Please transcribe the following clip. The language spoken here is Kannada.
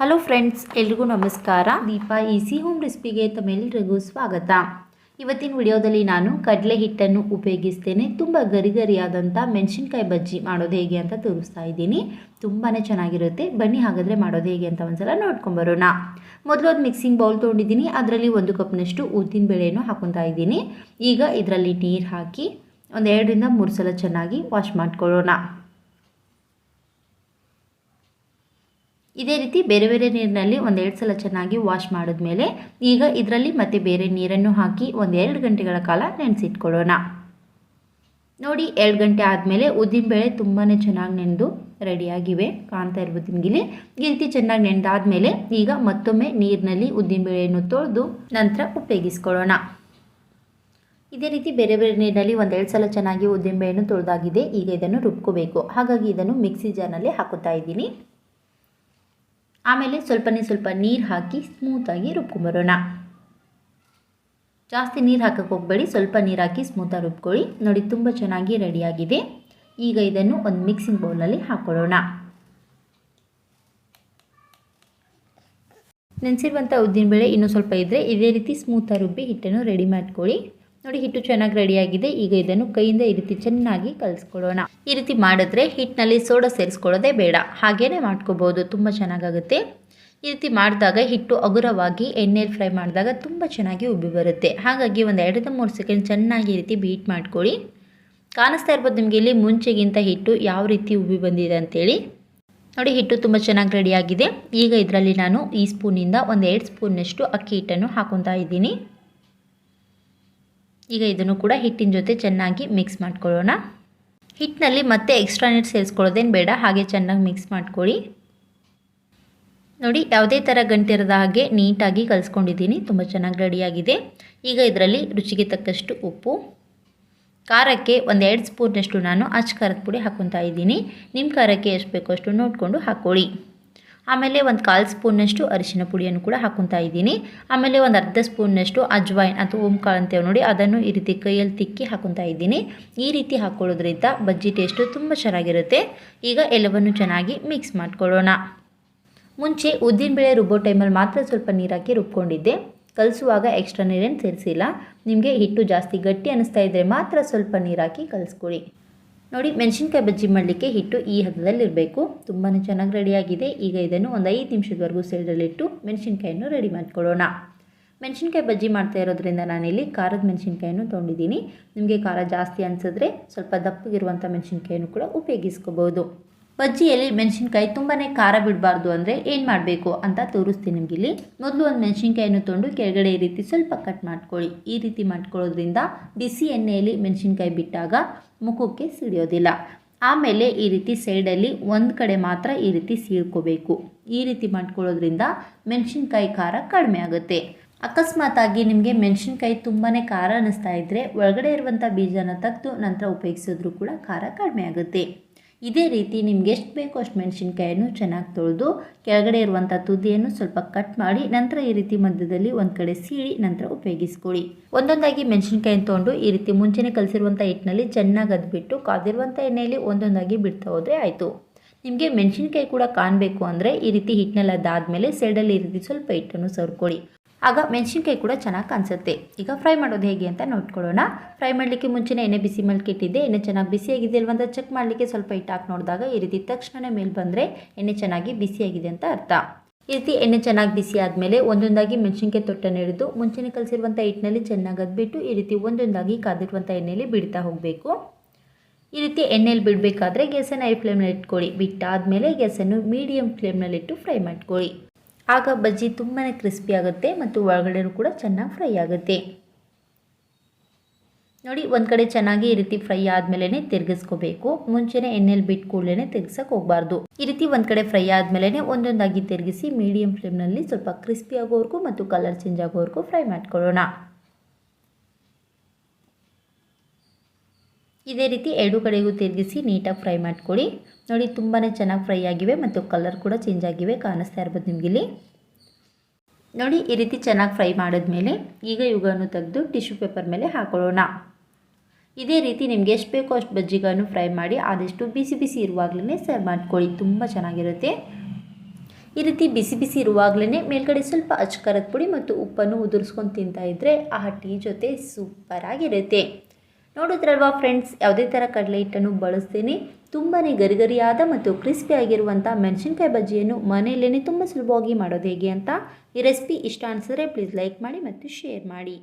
ಹಲೋ ಫ್ರೆಂಡ್ಸ್ ಎಲ್ರಿಗೂ ನಮಸ್ಕಾರ. ದೀಪಾ ಈಸಿ ಹೋಮ್ ರೆಸಿಪಿಗೆ ತಮ್ಮೆಲ್ಲರಿಗೂ ಸ್ವಾಗತ. ಇವತ್ತಿನ ವಿಡಿಯೋದಲ್ಲಿ ನಾನು ಕಡಲೆ ಹಿಟ್ಟನ್ನು ಉಪಯೋಗಿಸ್ತೇನೆ. ತುಂಬ ಗರಿ ಗರಿಯಾದಂಥ ಮೆಣಸಿನ್ಕಾಯಿ ಬಜ್ಜಿ ಮಾಡೋದು ಹೇಗೆ ಅಂತ ತೋರಿಸ್ತಾ ಇದ್ದೀನಿ. ತುಂಬಾ ಚೆನ್ನಾಗಿರುತ್ತೆ. ಬನ್ನಿ ಹಾಗಾದರೆ ಮಾಡೋದು ಹೇಗೆ ಅಂತ ಒಂದ್ಸಲ ನೋಡ್ಕೊಂಬರೋಣ ಮೊದಲು ಒಂದು ಮಿಕ್ಸಿಂಗ್ ಬೌಲ್ ತೊಗೊಂಡಿದ್ದೀನಿ. ಅದರಲ್ಲಿ ಒಂದು ಕಪ್ನಷ್ಟು ಉದ್ದಿನ ಬೇಳೆಯನ್ನು ಹಾಕೊತಾ ಇದ್ದೀನಿ. ಈಗ ಇದರಲ್ಲಿ ನೀರು ಹಾಕಿ ಒಂದು ಎರಡರಿಂದ ಮೂರು ಸಲ ಚೆನ್ನಾಗಿ ವಾಶ್ ಮಾಡ್ಕೊಳ್ಳೋಣ. ಇದೇ ರೀತಿ ಬೇರೆ ಬೇರೆ ನೀರಿನಲ್ಲಿ ಒಂದೆರಡು ಸಲ ಚೆನ್ನಾಗಿ ವಾಶ್ ಮಾಡಿದ್ಮೇಲೆ ಈಗ ಇದರಲ್ಲಿ ಮತ್ತೆ ಬೇರೆ ನೀರನ್ನು ಹಾಕಿ ಒಂದೆರಡು ಗಂಟೆಗಳ ಕಾಲ ನೆನೆಸಿಟ್ಕೊಳ್ಳೋಣ. ನೋಡಿ ಎರಡು ಗಂಟೆ ಆದಮೇಲೆ ಉದ್ದಿನಬೇಳೆ ತುಂಬಾ ಚೆನ್ನಾಗಿ ನೆನೆದು ರೆಡಿಯಾಗಿವೆ, ಕಾಣ್ತಾ ಇರ್ಬೋದು ನಿಮಗಿಲ್ಲಿ. ಈ ರೀತಿ ಚೆನ್ನಾಗಿ ನೆನೆದಾದ್ಮೇಲೆ ಈಗ ಮತ್ತೊಮ್ಮೆ ನೀರಿನಲ್ಲಿ ಉದ್ದಿನಬೇಳೆಯನ್ನು ತೊಳೆದು ನಂತರ ಉಪಯೋಗಿಸ್ಕೊಳ್ಳೋಣ. ಇದೇ ರೀತಿ ಬೇರೆ ಬೇರೆ ನೀರಿನಲ್ಲಿ ಒಂದೆರಡು ಸಲ ಚೆನ್ನಾಗಿ ಉದ್ದಿನಬೇಳೆಯನ್ನು ತೊಳೆದಾಗಿದೆ, ಈಗ ಇದನ್ನು ರುಬ್ಕೋಬೇಕು. ಹಾಗಾಗಿ ಇದನ್ನು ಮಿಕ್ಸಿ ಜಾರ್ನಲ್ಲಿ ಹಾಕುತ್ತಾ ಇದ್ದೀನಿ. ಆಮೇಲೆ ಸ್ವಲ್ಪನೇ ಸ್ವಲ್ಪ ನೀರು ಹಾಕಿ ಸ್ಮೂತಾಗಿ ರುಬ್ಕೊಂಬರೋಣ. ಜಾಸ್ತಿ ನೀರು ಹಾಕಕ್ಕೆ ಹೋಗಬೇಡಿ, ಸ್ವಲ್ಪ ನೀರು ಹಾಕಿ ಸ್ಮೂತಾಗಿ ರುಬ್ಕೊಳ್ಳಿ. ನೋಡಿ, ತುಂಬ ಚೆನ್ನಾಗಿ ರೆಡಿಯಾಗಿದೆ ಈಗ ಇದನ್ನು ಒಂದು ಮಿಕ್ಸಿಂಗ್ ಬೌಲಲ್ಲಿ ಹಾಕ್ಕೊಳ್ಳೋಣ ನೆನೆಸಿರುವಂಥ ಉದ್ದಿನಬೇಳೆ ಇನ್ನೂ ಸ್ವಲ್ಪ ಇದ್ದರೆ ಇದೇ ರೀತಿ ಸ್ಮೂತಾಗಿ ರುಬ್ಬಿ ಹಿಟ್ಟನ್ನು ರೆಡಿ ಮಾಡ್ಕೊಳ್ಳಿ. ನೋಡಿ, ಹಿಟ್ಟು ಚೆನ್ನಾಗಿ ರೆಡಿಯಾಗಿದೆ ಈಗ ಇದನ್ನು ಕೈಯಿಂದ ಈ ರೀತಿ ಚೆನ್ನಾಗಿ ಕಲಿಸ್ಕೊಳ್ಳೋಣ ಈ ರೀತಿ ಮಾಡಿದ್ರೆ ಹಿಟ್ಟಿನಲ್ಲಿ ಸೋಡಾ ಸೇರಿಸ್ಕೊಳ್ಳೋದೇ ಬೇಡ. ಹಾಗೇನೆ ಮಾಡ್ಕೋಬೋದು. ತುಂಬ ಚೆನ್ನಾಗಾಗುತ್ತೆ. ಈ ರೀತಿ ಮಾಡಿದಾಗ ಹಿಟ್ಟು ಹಗುರವಾಗಿ ಎಣ್ಣೆಯಲ್ಲಿ ಫ್ರೈ ಮಾಡಿದಾಗ ತುಂಬ ಚೆನ್ನಾಗಿ ಉಬ್ಬಿ ಬರುತ್ತೆ. ಹಾಗಾಗಿ ಒಂದು ಎರಡರಿಂದ ಮೂರು ಸೆಕೆಂಡ್ ಚೆನ್ನಾಗಿ ಈ ರೀತಿ ಬೀಟ್ ಮಾಡ್ಕೊಳ್ಳಿ. ಕಾಣಿಸ್ತಾ ಇರ್ಬೋದು ನಿಮಗೆ ಇಲ್ಲಿ ಮುಂಚೆಗಿಂತ ಹಿಟ್ಟು ಯಾವ ರೀತಿ ಉಬ್ಬಿ ಬಂದಿದೆ ಅಂತೇಳಿ. ನೋಡಿ, ಹಿಟ್ಟು ತುಂಬ ಚೆನ್ನಾಗಿ ರೆಡಿಯಾಗಿದೆ ಈಗ ಇದರಲ್ಲಿ ನಾನು ಈ ಸ್ಪೂನಿಂದ ಒಂದು ಎರಡು ಸ್ಪೂನ್ನಷ್ಟು ಅಕ್ಕಿ ಹಿಟ್ಟನ್ನು ಹಾಕೊತಾ ಇದ್ದೀನಿ. ಈಗ ಇದನ್ನು ಕೂಡ ಹಿಟ್ಟಿನ ಜೊತೆ ಚೆನ್ನಾಗಿ ಮಿಕ್ಸ್ ಮಾಡ್ಕೊಳ್ಳೋಣ. ಹಿಟ್ಟಿನಲ್ಲಿ ಮತ್ತೆ ಎಕ್ಸ್ಟ್ರಾ ನೀರು ಸೇರಿಸ್ಕೊಳ್ಳೋದೇನು ಬೇಡ, ಹಾಗೆ ಚೆನ್ನಾಗಿ ಮಿಕ್ಸ್ ಮಾಡ್ಕೊಳ್ಳಿ. ನೋಡಿ, ಯಾವುದೇ ಥರ ಗಂಟಿರದ ಹಾಗೆ ನೀಟಾಗಿ ಕಲಿಸ್ಕೊಂಡಿದ್ದೀನಿ, ತುಂಬ ಚೆನ್ನಾಗಿ ರೆಡಿಯಾಗಿದೆ ಈಗ ಇದರಲ್ಲಿ ರುಚಿಗೆ ತಕ್ಕಷ್ಟು ಉಪ್ಪು. ಖಾರಕ್ಕೆ ಒಂದೆರಡು ಸ್ಪೂನ್ನಷ್ಟು ನಾನು ಅಚ್ಚ ಖಾರದ ಪುಡಿ ಹಾಕ್ಕೊತಾ ಇದ್ದೀನಿ. ನಿಮ್ಮ ಖಾರಕ್ಕೆ ಎಷ್ಟು ಬೇಕೋ ಅಷ್ಟು ನೋಡಿಕೊಂಡು ಹಾಕ್ಕೊಳ್ಳಿ. ಆಮೇಲೆ ಒಂದು ಕಾಲು ಸ್ಪೂನ್ನಷ್ಟು ಅರಿಶಿನ ಪುಡಿಯನ್ನು ಕೂಡ ಹಾಕೊತಾ ಇದ್ದೀನಿ. ಆಮೇಲೆ ಒಂದು ಅರ್ಧ ಸ್ಪೂನ್ನಷ್ಟು ಅಜ್ವಾಯಿನ್ ಅಥವಾ ಓಂಕಾಳು ಅಂತೇವೆ ನೋಡಿ, ಅದನ್ನು ಈ ರೀತಿ ಕೈಯಲ್ಲಿ ತಿಕ್ಕಿ ಹಾಕೊತಾ ಇದ್ದೀನಿ. ಈ ರೀತಿ ಹಾಕ್ಕೊಳ್ಳೋದ್ರಿಂದ ಬಜ್ಜಿ ಟೇಸ್ಟು ತುಂಬ ಚೆನ್ನಾಗಿರುತ್ತೆ. ಈಗ ಎಲ್ಲವನ್ನು ಚೆನ್ನಾಗಿ ಮಿಕ್ಸ್ ಮಾಡ್ಕೊಳ್ಳೋಣ. ಮುಂಚೆ ಉದ್ದಿನಬೇಳೆ ರುಬ್ಬೋ ಟೈಮಲ್ಲಿ ಮಾತ್ರ ಸ್ವಲ್ಪ ನೀರಾಕಿ ರುಬ್ಕೊಂಡಿದ್ದೆ. ಕಲಿಸುವಾಗ ಎಕ್ಸ್ಟ್ರಾ ನೀರೇನು ಸೇರಿಸಿಲ್ಲ. ನಿಮಗೆ ಹಿಟ್ಟು ಜಾಸ್ತಿ ಗಟ್ಟಿ ಅನ್ನಿಸ್ತಾ ಇದ್ದರೆ ಮಾತ್ರ ಸ್ವಲ್ಪ ನೀರಾಕಿ ಕಲಿಸ್ಕೊಳ್ಳಿ. ನೋಡಿ, ಮೆಣಸಿನ್ಕಾಯಿ ಬಜ್ಜಿ ಮಾಡಲಿಕ್ಕೆ ಹಿಟ್ಟು ಈ ಹದದಲ್ಲಿರಬೇಕು. ತುಂಬಾ ಚೆನ್ನಾಗಿ ರೆಡಿಯಾಗಿದೆ. ಈಗ ಇದನ್ನು ಒಂದು ಐದು ನಿಮಿಷದವರೆಗೂ ಸೈಡಲ್ಲಿಟ್ಟು ಮೆಣಸಿನ್ಕಾಯನ್ನು ರೆಡಿ ಮಾಡ್ಕೊಳ್ಳೋಣ. ಮೆಣಸಿನ್ಕಾಯಿ ಬಜ್ಜಿ ಮಾಡ್ತಾ ಇರೋದ್ರಿಂದ ನಾನಿಲ್ಲಿ ಖಾರದ ಮೆಣಸಿನ್ಕಾಯನ್ನು ತೊಗೊಂಡಿದ್ದೀನಿ. ನಿಮಗೆ ಖಾರ ಜಾಸ್ತಿ ಅನಿಸಿದ್ರೆ ಸ್ವಲ್ಪ ದಪ್ಪಗಿರುವಂಥ ಮೆಣಸಿನ್ಕಾಯನ್ನು ಕೂಡ ಉಪಯೋಗಿಸ್ಕೋಬೋದು. ಬಜ್ಜಿಯಲ್ಲಿ ಮೆಣಸಿನ್ಕಾಯಿ ತುಂಬಾ ಖಾರ ಬಿಡಬಾರ್ದು ಅಂದರೆ ಏನು ಮಾಡಬೇಕು ಅಂತ ತೋರಿಸ್ತೀನಿ ನಿಮಗಿಲ್ಲಿ ಮೊದಲು ಒಂದು ಮೆಣಸಿನ್ಕಾಯನ್ನು ತೊಗೊಂಡು ಕೆಳಗಡೆ ಈ ರೀತಿ ಸ್ವಲ್ಪ ಕಟ್ ಮಾಡ್ಕೊಳ್ಳಿ. ಈ ರೀತಿ ಮಾಡ್ಕೊಳ್ಳೋದ್ರಿಂದ ಬಿಸಿ ಎಣ್ಣೆಯಲ್ಲಿ ಮೆಣಸಿನ್ಕಾಯಿ ಬಿಟ್ಟಾಗ ಮುಖಕ್ಕೆ ಸಿಡಿಯೋದಿಲ್ಲ. ಆಮೇಲೆ ಈ ರೀತಿ ಸೈಡಲ್ಲಿ ಒಂದು ಕಡೆ ಮಾತ್ರ ಈ ರೀತಿ ಸೀಳ್ಕೋಬೇಕು ಈ ರೀತಿ ಮಾಡ್ಕೊಳ್ಳೋದ್ರಿಂದ ಮೆಣಸಿನ್ಕಾಯಿ ಖಾರ ಕಡಿಮೆ ಆಗುತ್ತೆ. ಅಕಸ್ಮಾತಾಗಿ ನಿಮಗೆ ಮೆಣಸಿನ್ಕಾಯಿ ತುಂಬಾ ಖಾರ ಅನ್ನಿಸ್ತಾ ಇದ್ದರೆ ಒಳಗಡೆ ಇರುವಂಥ ಬೀಜನ ತೆಗೆದು ನಂತರ ಉಪಯೋಗಿಸಿದ್ರೂ ಕೂಡ ಖಾರ ಕಡಿಮೆ ಆಗುತ್ತೆ. ಇದೇ ರೀತಿ ನಿಮ್ಗೆ ಎಷ್ಟು ಬೇಕೋ ಅಷ್ಟು ಮೆಣಸಿನ್ಕಾಯನ್ನು ಚೆನ್ನಾಗಿ ತೊಳೆದು ಕೆಳಗಡೆ ಇರುವಂಥ ತುದಿಯನ್ನು ಸ್ವಲ್ಪ ಕಟ್ ಮಾಡಿ ನಂತರ ಈ ರೀತಿ ಮಧ್ಯದಲ್ಲಿ ಒಂದು ಕಡೆ ಸೀಳಿ ನಂತರ ಉಪಯೋಗಿಸ್ಕೊಳ್ಳಿ. ಒಂದೊಂದಾಗಿ ಮೆಣಸಿನ್ಕಾಯಿನ ತೊಗೊಂಡು ಈ ರೀತಿ ಮುಂಚೆನೇ ಕಲಸಿರುವಂಥ ಹಿಟ್ಟಿನಲ್ಲಿ ಚೆನ್ನಾಗಿ ಅದ್ಬಿಟ್ಟು ಕಾದಿರುವಂಥ ಎಣ್ಣೆಯಲ್ಲಿ ಒಂದೊಂದಾಗಿ ಬಿಡ್ತಾ ಹೋದರೆ ಆಯಿತು. ನಿಮಗೆ ಮೆಣಸಿನ್ಕಾಯಿ ಕೂಡ ಕಾಣಬೇಕು ಅಂದರೆ ಈ ರೀತಿ ಹಿಟ್ಟಿನಲ್ಲಿ ಅದಾದಮೇಲೆ ಸೈಡಲ್ಲಿ ಈ ರೀತಿ ಸ್ವಲ್ಪ ಹಿಟ್ಟನ್ನು ಸರ್ಕೊಳ್ಳಿ ಆಗ ಮೆಣಸಿನ್ಕಾಯಿ ಕೂಡ ಚೆನ್ನಾಗಿ ಕಾಣಿಸುತ್ತೆ. ಈಗ ಫ್ರೈ ಮಾಡೋದು ಹೇಗೆ ಅಂತ ನೋಡ್ಕೊಳ್ಳೋಣ. ಫ್ರೈ ಮಾಡಲಿಕ್ಕೆ ಮುಂಚೆನೇ ಎಣ್ಣೆ ಬಿಸಿ ಮಲ್ಕಿಟ್ಟಿದ್ದೆ. ಎಣ್ಣೆ ಚೆನ್ನಾಗಿ ಬಿಸಿಯಾಗಿದೆ ಇಲ್ವಂತ ಚೆಕ್ ಮಾಡಲಿಕ್ಕೆ ಸ್ವಲ್ಪ ಹಿಟ್ಟು ನೋಡಿದಾಗ ಈ ರೀತಿ ತಕ್ಷಣವೇ ಮೇಲೆ ಬಂದರೆ ಎಣ್ಣೆ ಚೆನ್ನಾಗಿ ಬಿಸಿಯಾಗಿದೆ ಅಂತ ಅರ್ಥ. ಈ ರೀತಿ ಎಣ್ಣೆ ಚೆನ್ನಾಗಿ ಬಿಸಿ ಆದಮೇಲೆ ಒಂದೊಂದಾಗಿ ಮೆಣಸಿನ್ಕಾಯಿ ತೊಟ್ಟನ್ನು ಹಿಡಿದು ಮುಂಚೆನೇ ಕಲಸಿರುವಂಥ ಹಿಟ್ಟಿನಲ್ಲಿ ಚೆನ್ನಾಗಿ ಅದ್ಬಿಟ್ಟು ಈ ರೀತಿ ಒಂದೊಂದಾಗಿ ಕಾದಿರುವಂಥ ಎಣ್ಣೆಯಲ್ಲಿ ಬಿಡ್ತಾ ಹೋಗಬೇಕು. ಈ ರೀತಿ ಎಣ್ಣೆಯಲ್ಲಿ ಬಿಡಬೇಕಾದ್ರೆ ಗ್ಯಾಸನ್ನು ಐ ಫ್ಲೇಮ್ನಲ್ಲಿ ಇಟ್ಕೊಳ್ಳಿ. ಬಿಟ್ಟಾದಮೇಲೆ ಗ್ಯಾಸನ್ನು ಮೀಡಿಯಮ್ ಫ್ಲೇಮ್ನಲ್ಲಿಟ್ಟು ಫ್ರೈ ಮಾಡ್ಕೊಳ್ಳಿ. ಆಗ ಬಜ್ಜಿ ತುಂಬಾ ಕ್ರಿಸ್ಪಿ ಆಗುತ್ತೆ ಮತ್ತು ಒಳಗಡೆನೂ ಕೂಡ ಚೆನ್ನಾಗಿ ಫ್ರೈ ಆಗುತ್ತೆ. ನೋಡಿ, ಒಂದು ಕಡೆ ಚೆನ್ನಾಗಿ ಈ ರೀತಿ ಫ್ರೈ ಆದಮೇಲೆ ತಿರುಗಿಸ್ಕೋಬೇಕು. ಮುಂಚೆನೇ ಎಣ್ಣೆಲಿ ಬಿಟ್ಟು ಕೂಡಲೇ ತಿರ್ಗಿಸಕ್ಕೆ ಹೋಗಬಾರ್ದು. ಈ ರೀತಿ ಒಂದು ಕಡೆ ಫ್ರೈ ಆದಮೇಲೆ ಒಂದೊಂದಾಗಿ ತಿರುಗಿಸಿ ಮೀಡಿಯಂ ಫ್ಲೇಮ್ನಲ್ಲಿ ಸ್ವಲ್ಪ ಕ್ರಿಸ್ಪಿ ಆಗೋವರೆಗೂ ಮತ್ತು ಕಲರ್ ಚೇಂಜ್ ಆಗೋವರೆಗೂ ಫ್ರೈ ಮಾಡ್ಕೊಳ್ಳೋಣ. ಇದೇ ರೀತಿ ಎರಡು ಕಡೆಗೂ ತಿರುಗಿಸಿ ನೀಟಾಗಿ ಫ್ರೈ ಮಾಡ್ಕೊಳ್ಳಿ. ನೋಡಿ ತುಂಬಾ ಚೆನ್ನಾಗಿ ಫ್ರೈ ಆಗಿವೆ ಮತ್ತು ಕಲರ್ ಕೂಡ ಚೇಂಜ್ ಆಗಿವೆ, ಕಾಣಿಸ್ತಾ ಇರ್ಬೋದು ನಿಮಗಿಲ್ಲಿ. ನೋಡಿ, ಈ ರೀತಿ ಚೆನ್ನಾಗಿ ಫ್ರೈ ಮಾಡಿದ್ಮೇಲೆ ಈಗ ಇವುಗಳನ್ನು ತೆಗೆದು ಟಿಶ್ಯೂ ಪೇಪರ್ ಮೇಲೆ ಹಾಕೊಳ್ಳೋಣ. ಇದೇ ರೀತಿ ನಿಮಗೆ ಎಷ್ಟು ಬೇಕೋ ಅಷ್ಟು ಬಜ್ಜಿಗಳನ್ನು ಫ್ರೈ ಮಾಡಿ ಆದಷ್ಟು ಬಿಸಿ ಬಿಸಿ ಇರುವಾಗಲೇ ಸರ್ವ್ ಮಾಡ್ಕೊಳ್ಳಿ, ತುಂಬ ಚೆನ್ನಾಗಿರುತ್ತೆ. ಈ ರೀತಿ ಬಿಸಿ ಬಿಸಿ ಇರುವಾಗಲೇ ಮೇಲ್ಗಡೆ ಸ್ವಲ್ಪ ಅಚ್ಕರದ ಪುಡಿ ಮತ್ತು ಉಪ್ಪನ್ನು ಉದುರಿಸ್ಕೊಂಡು ತಿಂತಾ ಇದ್ದರೆ ಆ ಟೀ ಜೊತೆ ಸೂಪರಾಗಿರುತ್ತೆ. ನೋಡಿದ್ರಲ್ವಾ ಫ್ರೆಂಡ್ಸ್ ಯಾವುದೇ ಥರ ಕಡಲೆ ಹಿಟ್ಟನ್ನು ಬಳಸ್ತೀನಿ. ತುಂಬಾ ಗರಿಗರಿಯಾದ ಮತ್ತು ಕ್ರಿಸ್ಪಿ ಆಗಿರುವಂಥ ಮೆಣಸಿನ್ಕಾಯಿ ಬಜ್ಜಿಯನ್ನು ಮನೆಯಲ್ಲೇ ತುಂಬ ಸುಲಭವಾಗಿ ಮಾಡೋದು ಹೇಗೆ ಅಂತ ಈ ರೆಸಿಪಿ ಇಷ್ಟ ಅನಿಸಿದ್ರೆ ಪ್ಲೀಸ್ ಲೈಕ್ ಮಾಡಿ ಮತ್ತು ಶೇರ್ ಮಾಡಿ.